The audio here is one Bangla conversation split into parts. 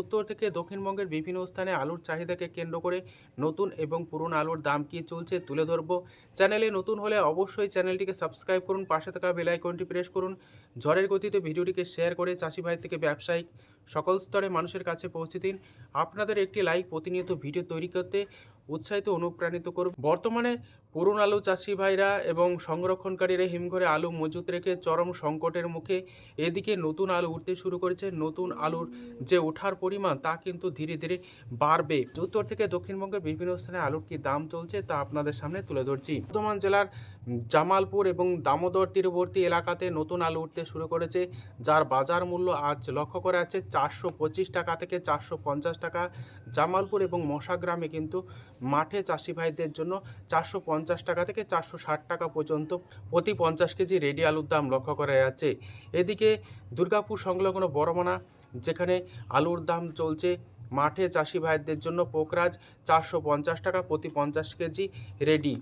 উত্তর থেকে দক্ষিণবঙ্গের বিভিন্ন স্থানে আলুর চাহিদাকে কেন্দ্র করে নতুন এবং পুরনো আলুর দাম কী চলছে তুলে ধরব। চ্যানেলে নতুন হলে অবশ্যই চ্যানেলটিকে সাবস্ক্রাইব করুন, পাশে থাকা বেলাইকনটি প্রেস করুন। ঝড়ের গতিতে ভিডিওটিকে শেয়ার করে চাষি ভাই থেকে ব্যবসায়িক সকল স্তরে মানুষের কাছে পৌঁছে দিন। আপনাদের একটি লাইক প্রতিনিয়ত ভিডিও তৈরি করতে উৎসাহিত অনুপ্রাণিত করবে বর্তমানে পুরনো আলু চাষি ভাইরা এবং সংরক্ষণকারীরা হিমঘরে আলু মজুত রেখে চরম সংকটের মুখে এদিকে নতুন আলু উঠতে শুরু করেছে। নতুন আলুর যে ওঠার পরিমাণ তা কিন্তু ধীরে ধীরে বাড়বে। উত্তর থেকে দক্ষিণবঙ্গের বিভিন্ন স্থানে আলুর কি দাম চলছে তা আপনাদের সামনে তুলে ধরছি। বর্ধমান জেলার জামালপুর এবং দামোদর তীরবর্তী এলাকাতে নতুন আলু উঠতে শুরু করেছে, যার বাজার মূল্য আজ লক্ষ্য করা যাচ্ছে চারশো পঁচিশ টাকা থেকে চারশো পঞ্চাশ টাকা। জামালপুর এবং মশাগ্রামে কিন্তু মাঠে চাষি ভাইদের জন্য চারশো পঞ্চাশ টাকা থেকে চারশো ষাট টাকা পর্যন্ত প্রতি পঞ্চাশ কেজি রেডি আলুর দাম লক্ষ্য করা যাচ্ছে। এদিকে দুর্গাপুর সংলগ্ন বড়মানা, যেখানে আলুর দাম চলছে, মাঠে চাষি ভাইদের জন্য পোকরাজ চারশো পঞ্চাশ টাকা প্রতি পঞ্চাশ কেজি রেডি।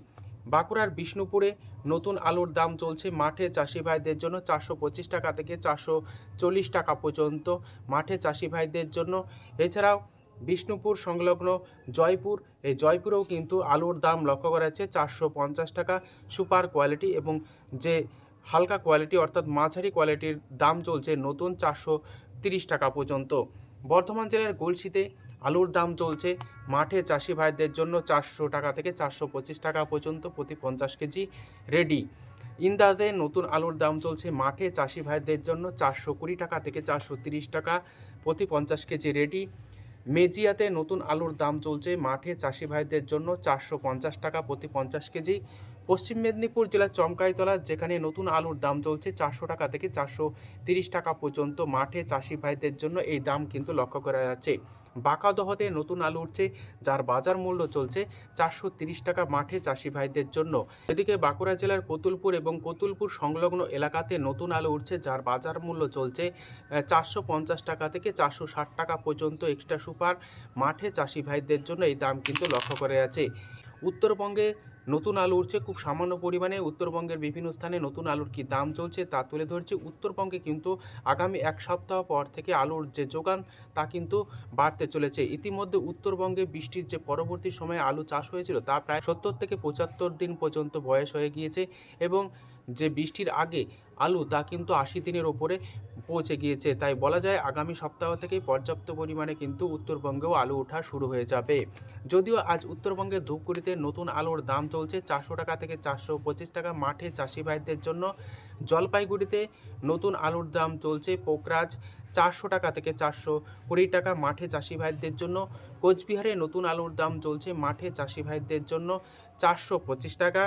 বাঁকুড়ার বিষ্ণুপুরে নতুন আলুর দাম চলছে, মাঠে চাষি ভাইদের জন্য চারশো পঁচিশ টাকা থেকে চারশো চল্লিশ টাকা পর্যন্ত মাঠে চাষি ভাইদের জন্য। এছাড়াও বিষ্ণুপুর সংলগ্ন জয়পুর। এই জয়পুরেও কিন্তু আলুর দাম লক্ষ্য করা যাচ্ছে চারশো পঞ্চাশ টাকা। সুপার কোয়ালিটি এবং যে হালকা কোয়ালিটি অর্থাৎ মাঝারি কোয়ালিটির দাম চলছে নতুন চারশো তিরিশ টাকা পর্যন্ত। বর্ধমান জেলার গলসিতে আলুর দাম চলছে মাঠে চাষি ভাইদের জন্য চারশো টাকা থেকে চারশো পঁচিশ টাকা পর্যন্ত প্রতি পঞ্চাশ কেজি রেডি। ইন্দাজে নতুন আলুর দাম চলছে মাঠে চাষি ভাইদের জন্য চারশো কুড়ি টাকা থেকে চারশো তিরিশ টাকা প্রতি পঞ্চাশ কেজি রেডি। মেজিয়াতে নতুন আলুর দাম চলছে। মাঠে চাষি ভাইদের জন্য চারশো পঞ্চাশ টাকা প্রতি পঞ্চাশ কেজি। পশ্চিম মেদিনীপুর জেলার চমকাইতলা, যেখানে নতুন আলুর দাম চলছে চারশো টাকা থেকে চারশো তিরিশ টাকা পর্যন্ত। মাঠে চাষি ভাইদের জন্য এই দাম কিন্তু লক্ষ্য করা যাচ্ছে। বাঁকাদহতে নতুন আলু উঠছে, যার বাজার মূল্য চলছে চারশো তিরিশ টাকা মাঠে চাষি ভাইদের জন্য। এদিকে বাঁকুড়া জেলার কতুলপুর এবং কতুলপুর সংলগ্ন এলাকাতে নতুন আলু উঠছে, যার বাজার মূল্য চলছে চারশো পঞ্চাশ টাকা থেকে চারশো ষাট টাকা পর্যন্ত এক্সট্রা সুপার। মাঠে চাষি ভাইদের জন্য এই দাম কিন্তু লক্ষ্য করে আছে উত্তরবঙ্গে নতুন আলু উঠছে খুব সামান্য পরিমাণে উত্তরবঙ্গের বিভিন্ন স্থানে নতুন আলুর কি দাম চলছে তা তুলে ধরছে উত্তরবঙ্গে কিন্তু আগামী এক সপ্তাহ পর থেকে আলুর যে যোগান তা কিন্তু বাড়তে চলেছে। ইতিমধ্যে উত্তরবঙ্গে বৃষ্টির যে পরবর্তী সময়ে আলু চাষ হয়েছিল তা প্রায় সত্তর থেকে পঁচাত্তর দিন পর্যন্ত বয়স হয়ে গিয়েছে এবং যে বৃষ্টির আগে আলু তা কিন্তু আশি দিনের ওপরে পৌঁছে গিয়েছে। তাই বলা যায়, আগামী সপ্তাহ থেকেই পর্যাপ্ত পরিমাণে কিন্তু উত্তরবঙ্গেও আলু ওঠা শুরু হয়ে যাবে। যদিও আজ উত্তরবঙ্গের ধূপগুড়িতে নতুন আলুর দাম চলছে চারশো টাকা থেকে চারশো পঁচিশ টাকা মাঠে চাষি ভাইদের জন্য। জলপাইগুড়িতে নতুন আলুর দাম চলছে পোকরাজ চারশো টাকা থেকে চারশো কুড়ি টাকা মাঠে চাষি ভাইদের জন্য। কোচবিহারে নতুন আলুর দাম চলছে মাঠে চাষি ভাইদের জন্য চারশো পঁচিশ টাকা।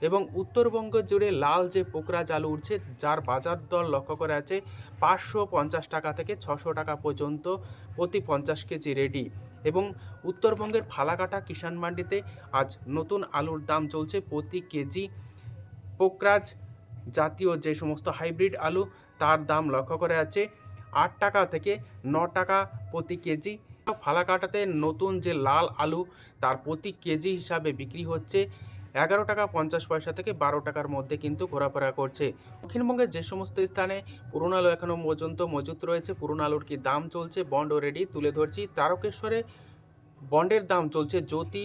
এবং উত্তরবঙ্গ জুড়ে লাল যে পোকরাজ আলু উঠছে, যার বাজার দর লক্ষ্য করা আছে পাঁচশো পঞ্চাশ টাকা থেকে ছশো টাকা পর্যন্ত প্রতি পঞ্চাশ কেজি রেডি এবং উত্তরবঙ্গের ফালাকাটা কিষাণ মান্ডিতে আজ নতুন আলুর দাম চলছে প্রতি কেজি। পোকরাজ জাতীয় যে সমস্ত হাইব্রিড আলু, তার দাম লক্ষ্য করে আছে আট টাকা থেকে ন টাকা প্রতি কেজি। ফালাকাটাতে নতুন যে লাল আলু, তার প্রতি কেজি হিসাবে বিক্রি হচ্ছে এগারো টাকা পঞ্চাশ পয়সা থেকে বারো টাকার মধ্যে কিন্তু ঘোরাফেরা করছে। দক্ষিণবঙ্গের যে সমস্ত স্থানে পুরনো আলু এখনও পর্যন্ত মজুত রয়েছে, পুরনো আলুর কি দাম চলছে বন্ড রেডি তুলে ধরছি। তারকেশ্বরে বন্ডের দাম চলছে জ্যোতি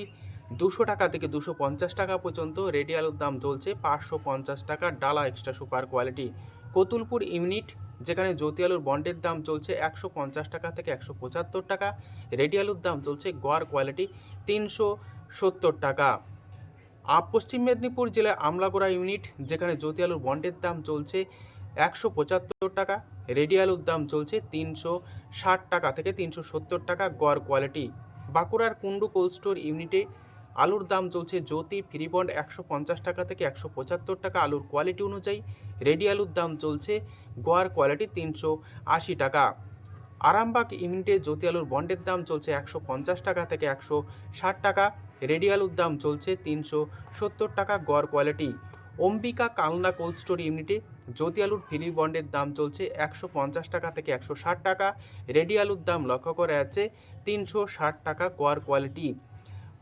দুশো টাকা থেকে দুশো পঞ্চাশ টাকা পর্যন্ত, রেডি আলুর দাম চলছে পাঁচশো পঞ্চাশ টাকা, ডালা extra super quality Kotulpur unit, যেখানে জ্যোতি আলুর বন্ডের দাম চলছে একশো পঞ্চাশ টাকা থেকে একশো পঁচাত্তর টাকা, রেডি আলুর দাম চলছে গোয়ার কোয়ালিটি তিনশো সত্তর টাকা। পশ্চিম মেদিনীপুর জেলার আমলাগোড়া ইউনিট, যেখানে জ্যোতি আলুর বন্ডের দাম চলছে একশো পঁচাত্তর টাকা, রেডি আলুর দাম চলছে তিনশো ষাট টাকা থেকে তিনশো সত্তর টাকা গড় কোয়ালিটি। বাঁকুড়ার কুন্ডু কোল্ড স্টোর ইউনিটে আলুর দাম চলছে জ্যোতি, ফ্রি বন্ড একশো পঞ্চাশ টাকা থেকে একশো পঁচাত্তর টাকা আলুর কোয়ালিটি অনুযায়ী, রেডি আলুর দাম চলছে গোয়ার কোয়ালিটি তিনশো আশি টাকা। আরামবাগ ইউনিটে জ্যোতি আলুর বন্ডের দাম চলছে একশো পঞ্চাশ টাকা থেকে একশো ষাট টাকা রেডি আলুর দাম চলছে তিনশো সত্তর টাকা গড় quality. Ambika Kalna cold store ইউনিটে জ্যোতি আলুর ফ্রি বন্ডের দাম চলছে একশো পঞ্চাশ টাকা থেকে একশো ষাট টাকা। রেডি আলুর দাম লক্ষ্য করে আছে তিনশো ষাট টাকা গড় কোয়ালিটি।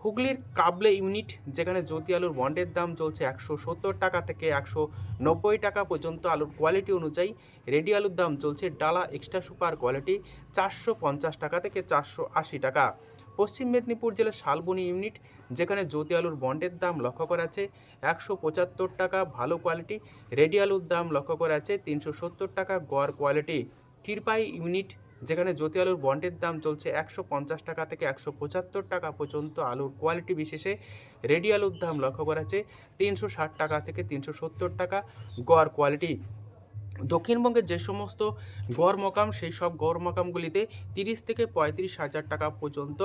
হুগলির কাবলে ইউনিট, যেখানে জ্যোতি আলুর বন্ডের দাম চলছে একশো সত্তর টাকা থেকে একশো নব্বই টাকা পর্যন্ত আলুর কোয়ালিটি অনুযায়ী রেডি আলুর দাম চলছে ডালা এক্সট্রা সুপার কোয়ালিটি চারশো পঞ্চাশ টাকা থেকে চারশো আশি টাকা। পশ্চিম মেদিনীপুর জেলার শালবনি ইউনিট, যেখানে জ্যোতি আলুর বন্ডের দাম লক্ষ্য করা আছে একশো পঁচাত্তর টাকা, ভালো কোয়ালিটি। রেডি আলুর দাম লক্ষ্য করা আছে তিনশো সত্তর টাকা, গড় কোয়ালিটি। ক্ষীরপাই ইউনিট, যেখানে জ্যোতি আলুর বন্ডের দাম চলছে একশো পঞ্চাশ টাকা থেকে একশো পঁচাত্তর টাকা পর্যন্ত আলুর কোয়ালিটি বিশেষে। রেডি আলুর দাম লক্ষ্য করা আছে তিনশো ষাট টাকা থেকে তিনশো সত্তর টাকা, গড় কোয়ালিটি। দক্ষিণবঙ্গের যে সমস্ত গড় মকাম সেই সব গড় মকামগুলিতে তিরিশ থেকে পঁয়ত্রিশ হাজার টাকা পর্যন্ত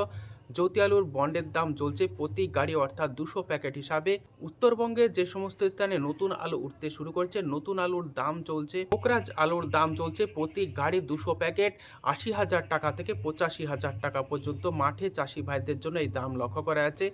জ্যোতি আলুর বন্ডের দাম চলছে প্রতি গাড়ি, অর্থাৎ দুশো প্যাকেট হিসাবে। উত্তরবঙ্গের যে সমস্ত স্থানে নতুন আলু উঠতে শুরু করেছে, নতুন আলুর দাম চলছে পোকরাজ আলুর দাম চলছে প্রতি গাড়ি দুশো প্যাকেট আশি হাজার টাকা থেকে পঁচাশি হাজার টাকা পর্যন্ত। মাঠে চাষি ভাইদের জন্য এই দাম লক্ষ্য করা আছে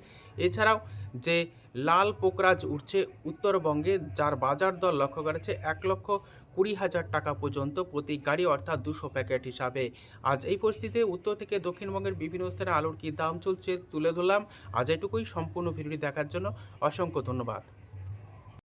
এছাড়াও যে লাল পোকরাজ উঠছে উত্তরবঙ্গে, যার বাজার দর লক্ষ্য করেছে এক লক্ষ কুড়ি হাজার টাকা পর্যন্ত প্রতি গাড়ি, অর্থাৎ দুশো প্যাকেট হিসাবে। আজ এই পরিস্থিতিতে উত্তর থেকে দক্ষিণবঙ্গের বিভিন্ন স্থানে আলুর কী দাম চলছে তুলে ধরলাম। আজ এটুকুই, সম্পূর্ণ ভিডিওটি দেখার জন্য অসংখ্য ধন্যবাদ।